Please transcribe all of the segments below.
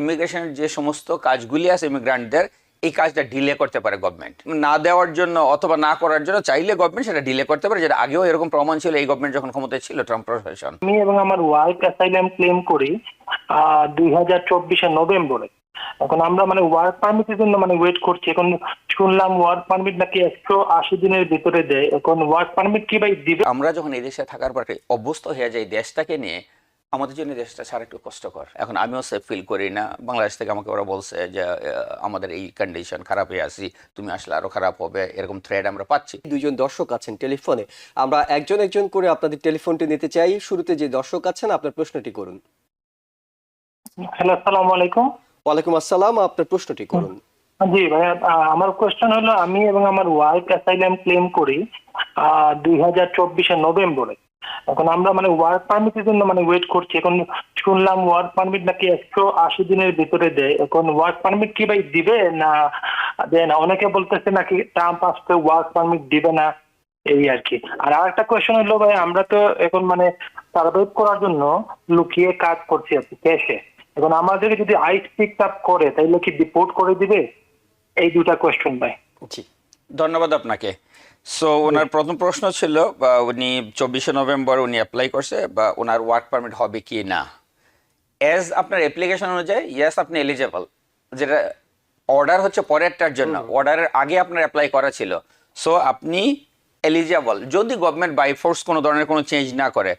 ইমিগ্রেশনের যে সমস্ত কাজগুলি আছে ইমিগ্রান্টদের এই কাজটা ডিলে করতে পারে গভর্নমেন্ট না দেওয়ার জন্য অথবা না করার জন্য চাইলে গভর্নমেন্ট সেটা ডিলে করতে পারে যেটা আগেও এরকম প্রমাণ ছিল এই গভর্নমেন্ট যখন ক্ষমতায় ছিল ট্রাম্প প্রশাসন। আমি এবং আমার ওয়াইফ অ্যাসাইলাম ক্লেম করি দুই হাজার চব্বিশের নভেম্বরে। এখন আমরা মানে ওয়ার্ক পারমিটের জন্য মানে ওয়েট করছি। এখন শুনলাম ওয়ার্ক পারমিট নাকি একশো আশি দিনের ভিতরে দেয়। এখন ওয়ার্ক পারমিট কি ভাই দিবে? আমরা যখন এই দেশে থাকার পরে অভ্যস্ত হয়ে যাই দেশটাকে নিয়ে আমাদের জন্য দেশটা ছাড়া একটু কষ্টকর। এখন আমিও সেফ ফিল করি না। বাংলাদেশ থেকে আমাকে ওরা বলছে যে আহ, আমাদের এই কন্ডিশন খারাপ হয়ে আসি তুমি আসলে আরও খারাপ হবে। এরকম থ্রেড আমরা পাচ্ছি। দুইজন দর্শক আছেন টেলিফোনে। আমরা একজন একজন করে আপনাদের টেলিফোনটি নিতে চাই। শুরুতে যে দর্শক আছেন আপনার প্রশ্নটি করুন। হ্যালো আসসালামু আলাইকুম। ওয়ালাইকুম আসসালাম আপনার প্রশ্নটি করুন। জি ভাইয়া আমার কোয়েশ্চেন হলো আমি এবং আমার ওয়াইফ অ্যাসাইলাম ক্লেম করি দুই হাজার চব্বিশে নভেম্বরে। এখন আমরা মানে ওয়ার্ক পারমিটের জন্য মানে ওয়েট করছি। এখন শুনলাম ওয়ার্ক পারমিট নাকি একশো আশি দিনের ভিতরে দেয়। এখন ওয়ার্ক পারমিট কি ভাই দিবে না দেয় না? অনেকে বলতেছে নাকি ট্রাম্প আসতে ওয়ার্ক পারমিট দিবে না, এই আর কি। আর আরেকটা কোয়েশ্চেন হলো ভাই, আমরা তো এখন মানে সার্ভাইভ করার জন্য লুকিয়ে কাজ করছি আর কি ক্যাশে এখন আমাদেরকে যদি আইস পিক আপ করে, তাইলে কি ডিপোর্ট করে দিবে? এই দুটা কোয়েশ্চেন ভাই। জি। ধন্যবাদ আপনাকে। সো ওনার প্রথম প্রশ্ন ছিল বা উনি চব্বিশে নভেম্বর উনি অ্যাপ্লাই করছে বা ওনার ওয়ার্ক পারমিট হবে কি না? অ্যাজ আপনার অ্যাপ্লিকেশন অনুযায়ী ইয়েস আপনি এলিজেবল যেটা অর্ডার হচ্ছে পরেরটার জন্য। অর্ডারের আগে আপনার অ্যাপ্লাই করা ছিল। সো আপনি এলিজেবল যদি গভর্নমেন্ট বাই ফোর্স কোনো ধরনের কোনো চেঞ্জ না করে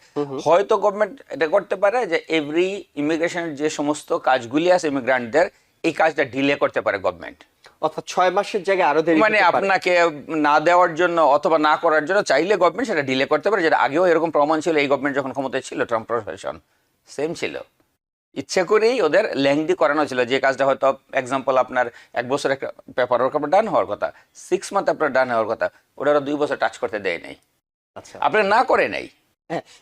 হয়তো গভর্নমেন্ট এটা করতে পারে যে এভরি ইমিগ্রেশনের যে সমস্ত কাজগুলি আছে ইমিগ্রান্টদের এই কাজটা ডিলে করতে পারে গভর্নমেন্ট অর্থাৎ ছয় মাসের জায়গায় আরও দেরি মানে আপনাকে না দেওয়ার জন্য অথবা না করার জন্য চাইলে গভর্নমেন্ট সেটা ডিলে করতে পারে যেটা আগেও এরকম প্রমাণ ছিল এই গভর্নমেন্ট যখন ক্ষমতায় ছিল ট্রাম্প প্রশাসন সেম ছিল। ইচ্ছে করেই ওদের লেংদি করানো ছিল যে কাজটা হয়তো এক্সাম্পল আপনার এক বছর একটা পেপার ওয়ার্ক আপনার ডান হওয়ার কথা সিক্স মান্থ আপনার ডান হওয়ার কথা ওটা ওরা দুই বছর টাচ করতে দেয় নাই। আচ্ছা। আপনার না করে নাই।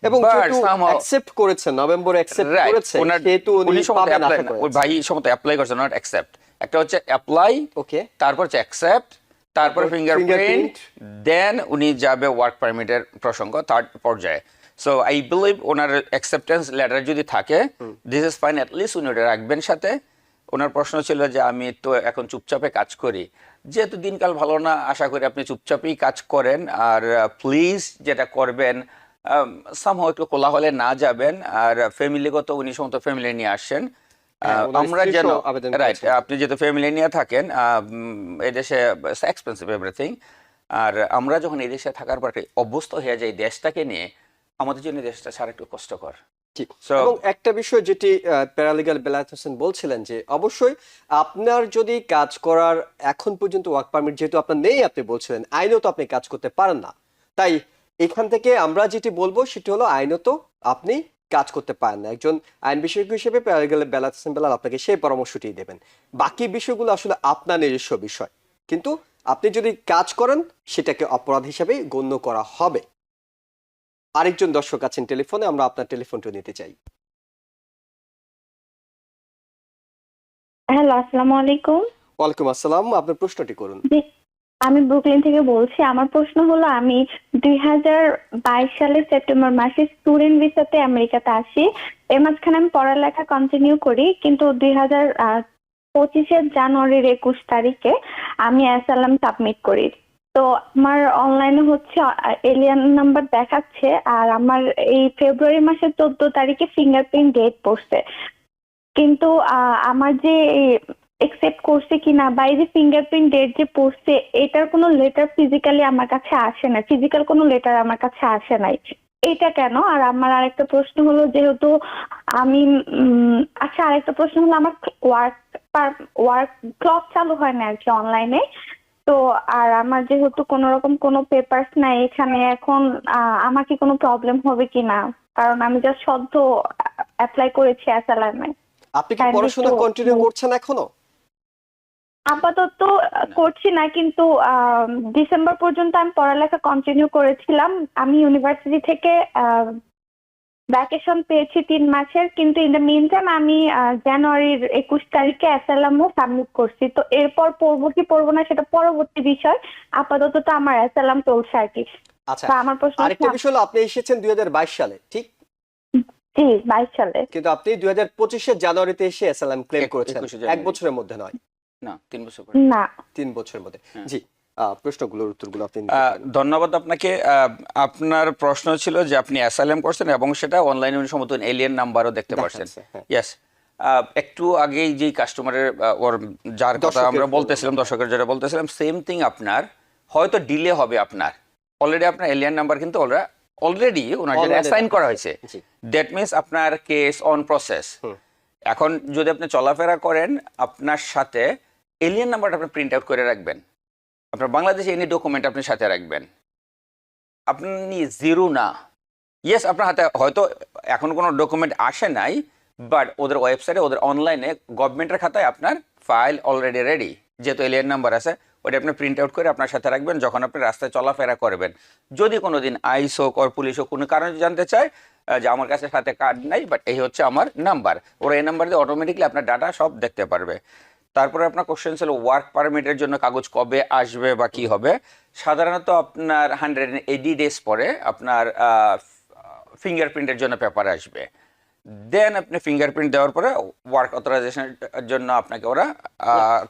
এবং যেহেতু অ্যাকসেপ্ট করেছেন নভেম্বরে অ্যাকসেপ্ট Right. করেছেন সেহেতু উনি উনি সময় পাবেন আশা করেন ওই ভাই অ্যাপ্লাই নট অ্যাকসেপ্ট একটা হচ্ছে অ্যাপ্লাই ওকে তারপর হচ্ছে অ্যাকসেপ্ট তারপর ফিঙ্গারপ্রিন্ট দেন উনি যাবে ওয়ার্ক পারমিটের প্রসঙ্গ থার্ড পর্যায়ে। সো আই বিলিভ ওনার অ্যাকসেপ্টেন্স লেটার যদি থাকে দিস ইজ ফাইন অ্যাটলিস্ট উনি ওটা রাখবেন সাথে। ওনার প্রশ্ন ছিল যে আমি তো এখন চুপচাপে কাজ করি। যেহেতু দিনকাল ভালো না আশা করি আপনি চুপচাপেই কাজ করেন। আর প্লিজ যেটা করবেন সামহ একটু কোলাহলে না যাবেন আর ফ্যামিলিগত উনি সমস্ত ফ্যামিলি নিয়ে আসছেন। হ্যাঁ, আমরা যেন রাইট আপনি যেহেতু ফ্যামিলি নিয়ে থাকেন আহ, উম, এই দেশে এক্সপেন্সিভ এভরিথিং আর আমরা যখন এই দেশে থাকার পরে অভ্যস্ত হয়ে যাই দেশটাকে নিয়ে আমাদের জন্য দেশটা ছাড়া একটু কষ্টকর। এবং একটা বিষয় যেটি প্যারালিগাল বেলায়েত হোসেন বলছিলেন যে অবশ্যই আপনার যদি কাজ করার এখন পর্যন্ত ওয়ার্ক পারমিট যেহেতু আপনার নেই আপনি বলছিলেন আইনত আপনি কাজ করতে পারেন না। তাই এখান থেকে আমরা যেটি বলব সেটি হলো আইনত আপনি কাজ করতে পারেন না। একজন আইন বিশেষজ্ঞ হিসেবে হোসেন বেলাল আপনাকে সেই পরামর্শটি দেবেন। বাকি বিষয়গুলো আসলে আপনার নিজস্ব বিষয়। কিন্তু আপনি যদি কাজ করেন সেটাকে অপরাধ হিসাবে গণ্য করা হবে। আরেকজন দর্শক আছেন টেলিফোনে আমরা আপনার টেলিফোনটা নিতে চাই। হ্যালো আসসালামু আলাইকুম। ওয়ালাইকুম আসসালাম আপনার প্রশ্নটি করুন। আমি ব্রুকলিন থেকে বলছি, আমার প্রশ্ন হলো, আমি দুই হাজার বাইশ সালের সেপ্টেম্বর মাসে স্টুডেন্ট ভিসাতে আমেরিকাতে আসি। এর মাঝখানে আমি পড়ালেখা কন্টিনিউ করি, কিন্তু দুই হাজার পঁচিশে জানুয়ারির একুশ তারিখে আমি অ্যাসালাম সাবমিট করি। তো আমার অনলাইনে হচ্ছে এলিয়ান নাম্বার দেখাচ্ছে, আর আমার এই ফেব্রুয়ারি মাসের চোদ্দ তারিখে ফিঙ্গারপ্রিন্ট ডেট পড়ছে। কিন্তু আমার যে একসেপ্ট করছে কিনা বা এই যে ফিঙ্গারপ্রিন্ট ডেট যে পড়ছে এটার কোনো লেটার ফিজিক্যালি আমার কাছে আসে না ফিজিক্যাল কোনো লেটার আমার কাছে আসে নাই। এটা কেন? আর আমার আরেকটা প্রশ্ন হলো যেহেতু আমি আচ্ছা আরেকটা প্রশ্ন হলো আমার ওয়ার্ক ওয়ার্ক ক্লক চালু হয় না আর কি অনলাইনে তো আর আমার যেহেতু কোনো রকম কোনো পেপারস নাই এখানে এখন আমার কি কোনো প্রবলেম হবে কিনা? কারণ আমি জাস্ট সদ্য অ্যাপ্লাই করেছি অ্যাসালামে আপনি কি পড়াশোনা কন্টিনিউ করছেন এখনও? আপাতত করছি না কিন্তু আহ, ডিসেম্বর পর্যন্ত আমি পড়ালেখা কন্টিনিউ করেছিলাম। আমি ইউনিভার্সিটি থেকে ভ্যাকেশন পেয়েছি তিন মাসের কিন্তু ইন দ্য মিন টাইম আমি আহ, জানুয়ারির একুশ তারিখে অ্যাসালামও সাবমিট করছি। তো এরপর পড়ব কি পড়ব না সেটা পরবর্তী বিষয়। আপাতত তো আমার অ্যাসালাম চলছে আর কি। আচ্ছা তা আমার প্রশ্ন আরেকটা বিষয় হলো আপনি এসেছেন দুই হাজার বাইশ সালে ঠিক? জি বাইশ সালে। কিন্তু আপনি দুই হাজার পঁচিশের জানুয়ারিতে এসে এসএলএম ক্লেম করেছেন। এক বছরের মধ্যে নয়। না তিন বছর পরে। না। তিন বছরের মধ্যে। হ্যাঁ। জি আহ, প্রশ্নগুলোর উত্তরগুলো আপনি আহ, ধন্যবাদ আপনাকে। আহ, আপনার প্রশ্ন ছিল যে আপনি অ্যাসাইলেম করছেন এবং সেটা অনলাইনে এলিয়েন নাম্বারও দেখতে পাচ্ছেন। হ্যাঁ। ইয়েস একটু আগেই কাস্টমারের ওর যার কথা দর্শকের আমরা বলতেছিলাম দর্শকের যেটা বলতেছিলাম সেম থিং আপনার। হয়তো ডিলে হবে আপনার। অলরেডি আপনার এলিয়ান নাম্বার কিন্তু অলরেডি ওনার জন্য অ্যাসাইন করা হয়েছে। দ্যাট মিনস আপনার কেস অন প্রসেস এখন যদি আপনি চলাফেরা করেন আপনার সাথে এলিয়ান নাম্বারটা আপনি প্রিন্ট আউট করে রাখবেন। আপনার বাংলাদেশে এনি ডকুমেন্ট আপনি সাথে রাখবেন। আপনি জিরো না। ইয়েস আপনার হাতে হয়তো এখন কোনো ডকুমেন্ট আসে নাই বাট ওদের ওয়েবসাইটে ওদের অনলাইনে গভর্নমেন্টের খাতায় আপনার ফাইল অলরেডি রেডি যেহেতু এলিয়ান নাম্বার আছে, ওটা আপনি প্রিন্ট আউট করে আপনার সাথে রাখবেন, যখন আপনি রাস্তায় চলাফেরা করবেন। যদি কোনো দিন আইস হোক আর পুলিশ হোক, কোনো কারণে জানতে চায় যে আমার কাছে সাথে কার্ড নাই বাট এই হচ্ছে আমার নাম্বার ওরা এই নাম্বার দিয়ে অটোমেটিকলি আপনার ডাটা সব দেখতে পারবে। তারপরে আপনার কোশ্চেন ছিল ওয়ার্ক পারমিটের জন্য কাগজ কবে আসবে বা কি হবে? সাধারণত আপনার হান্ড্রেড এইটি ডেজ পরে আপনার ফিঙ্গারপ্রিন্টের জন্য পেপার আসবে। দেন আপনি ফিঙ্গারপ্রিন্ট দেওয়ার পরে ওয়ার্ক অথরাইজেশনের জন্য আপনাকে ওরা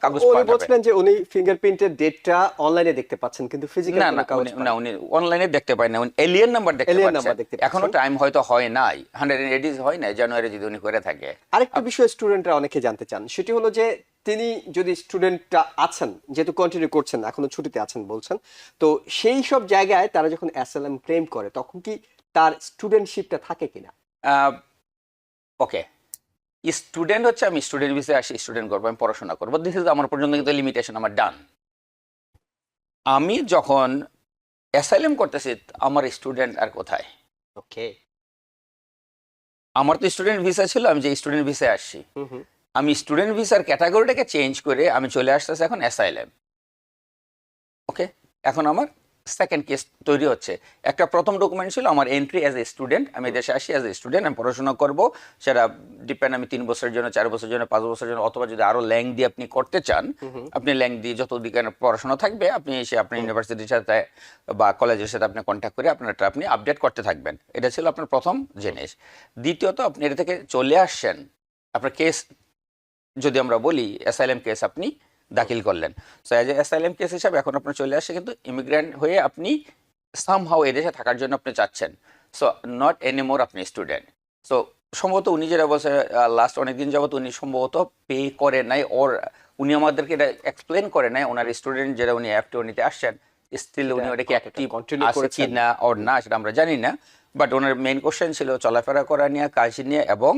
কাগজ উনি বলছিলেন যে উনি ফিঙ্গারপ্রিন্টের ডেটটা অনলাইনে দেখতে পাচ্ছেন কিন্তু ফিজিক্যাল না না কাগজ উনি- না উনি অনলাইনে দেখতে পায় না উনি এলিয়েন নাম্বার দেখতে পাচ্ছেন। এখনও টাইম হয়তো হয় নাই। হান্ড্রেড এইটিজ হয় নাই জানুয়ারি যদি উনি করে থাকে। আরেকটা বিষয় স্টুডেন্টরা অনেকে জানতে চান সেটি হলো যে তিনি যদি স্টুডেন্টটা আছেন যেহেতু কন্টিনিউ করছেন এখনও ছুটিতে আছেন বলছেন তো সেই সব জায়গায় তারা যখন অ্যাসাইলাম ক্লেম করে তখন কি তার স্টুডেন্টশিপটা থাকে কিনা? ওকে স্টুডেন্ট হচ্ছে আমি স্টুডেন্ট ভিসে আসি স্টুডেন্ট করব আমি পড়াশোনা করব। দিস ইজ আমার পর্যন্ত কিন্তু লিমিটেশন আমার ডান আমি যখন অ্যাসাইলেম করতেছি আমার স্টুডেন্ট আর কোথায়? ওকে আমার তো স্টুডেন্ট ভিসা ছিল আমি যে স্টুডেন্ট ভিসায় আসছি আমি স্টুডেন্ট ভিসার ক্যাটাগরিটাকে চেঞ্জ করে আমি চলে আসতেছি এখন অ্যাসাইলেম ওকে এখন আমার সেকেন্ড কেস তৈরি হচ্ছে। একটা প্রথম ডকুমেন্ট ছিল আমার এন্ট্রি অ্যাজ এ স্টুডেন্ট আমি দেশে আসি অ্যাজ এ স্টুডেন্ট আমি পড়াশোনা করব। সেটা ডিপেন্ড আমি তিন বছরের জন্য চার বছরের জন্য পাঁচ বছরের জন্য অথবা যদি আরও ল্যাং দিয়ে আপনি করতে চান আপনি ল্যাং দিয়ে যত দিকে পড়াশোনা থাকবে আপনি এসে আপনি ইউনিভার্সিটির সাথে বা কলেজের সাথে আপনি কন্ট্যাক্ট করে আপনারটা আপনি আপডেট করতে থাকবেন। এটা ছিল আপনার প্রথম জিনিস। দ্বিতীয়ত আপনি এটা থেকে চলে আসছেন আপনার কেস যদি আমরা বলি অ্যাসাইলেম কেস আপনি দাখিল করলেন। So as a asylum case হিসাবে এখন আপনার চলে আসে কিন্তু ইমিগ্রেন্ট হয়ে আপনি সামহাও এদেশে থাকার জন্য আপনি চাচ্ছেন। সো নট এনি মোর আপনি স্টুডেন্ট সো সম্ভবত উনি যেটা বলছে লাস্ট অনেকদিন যাবত উনি সম্ভবত পে করে নাই ওর উনি আমাদেরকে এটা এক্সপ্লেন করে নাই ওনার স্টুডেন্ট যেটা উনি অ্যাপটি নিতে আসছেন স্টিল উনি ওটাকে অ্যাক্টিভ continue আছে কি না ওর না সেটা আমরা জানি না। বাট ওনার মেইন কোশ্চেন ছিল চলাফেরা করা নিয়ে কাজ নিয়ে এবং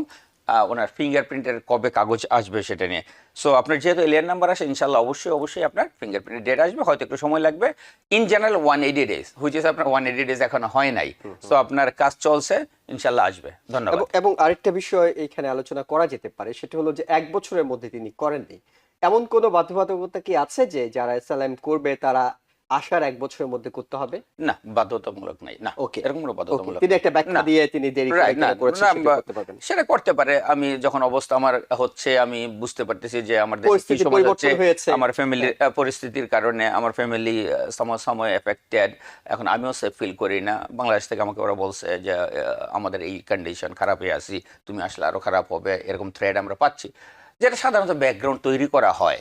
ওনার ফিঙ্গারপ্রিন্টের কবে কাগজ আসবে সেটা নিয়ে। সো আপনার যেহেতু এলিয়ান নাম্বার আসে ইনশাল্লাহ অবশ্যই অবশ্যই আপনার ফিঙ্গারপ্রিন্টের ডেট আসবে। হয়তো একটু সময় লাগবে। In general one eighty days which is আপনার ওয়ান এইটি ডেজ এখন হয় নাই। সো আপনার কাজ চলছে ইনশাল্লাহ আসবে। ধন্যবাদ। এবং- এবং আরেকটা বিষয় এখানে আলোচনা করা যেতে পারে সেটা হলো যে এক বছরের মধ্যে তিনি করেননি। এমন কোনো বাধ্যবাধকতা কি আছে যে যারা এসএলএম করবে তারা আসার এক বছরের মধ্যে করতে হবে? না বাধ্যতামূলক নাই না। ওকে এরকম কোনো বাধ্যতামূলক তিনি একটা ব্যাখ্যা দিয়ে তিনি দেরি করে করেছেন করতে পারবেন। সেটা করতে পারে। আমি যখন অবস্থা আমার হচ্ছে আমি বুঝতে পারতেছি যে আমার দেশে কি হচ্ছে আমার ফ্যামিলি পরিস্থিতির কারণে আমার ফ্যামিলি সময় এফেক্টেড এখন আমিও সেফ ফিল করি না। বাংলাদেশ থেকে আমাকে ওরা বলছে যে আমাদের এই কন্ডিশন খারাপ হয়ে আসি তুমি আসলে আরও খারাপ হবে এরকম থ্রেড আমরা পাচ্ছি। যেটা সাধারণত ব্যাকগ্রাউন্ড তৈরি করা হয়।